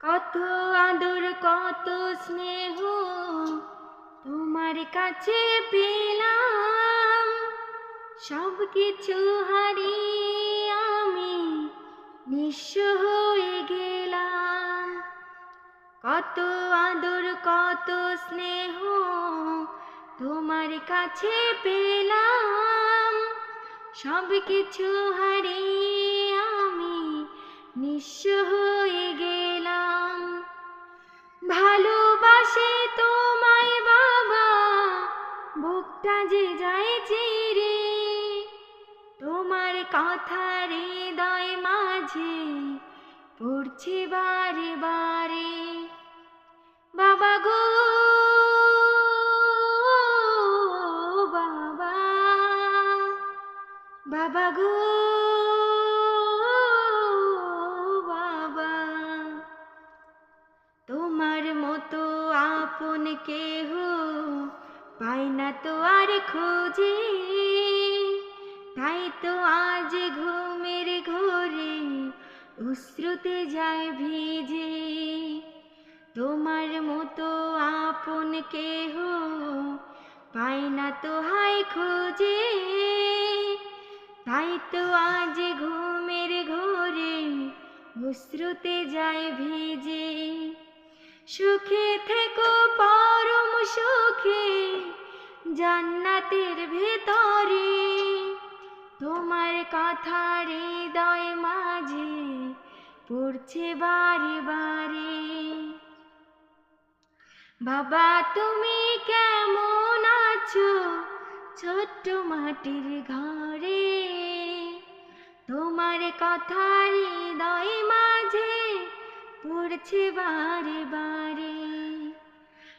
কত আদর, কত স্নেহ তোমার কাছে পেলাম। সব কিছু হারিয়ে আমি নিঃস্ব হয়ে গেলাম। কত আদর, কত স্নেহ তোমার কাছে পেলাম। সব কিছু হারিয়ে আমি নিঃস্ব হয়ে গেলাম বুকটা যে যায় চিরে তোমার কথা হৃদয় মাঝে পড়ছে বারে বারে। বাবা গো, বাবা বাবা গো, বাবা। তোমার মতো আপন কেহ পাই না তো আর খোঁজে, তাই তো আজ ঘুমের ঘোরে অশ্রুতে যায় ভিজে। তোমার মতো আপন কেহ পাই না তো হাই খোঁজে, তাই তো আজ ঘুমের ঘোরে অশ্রুতে যায় ভিজে। সুখে থেকো সুখে, জান্নাতের ভেতরে। তোমার কথা হৃদয় মাঝে পড়ছে বারে বারে। বাবা, তুমি কেমন আছো? ছোট্ট মাটির ঘরে। তোমার কথা হৃদয় মাঝে পড়ছে বারে বারে।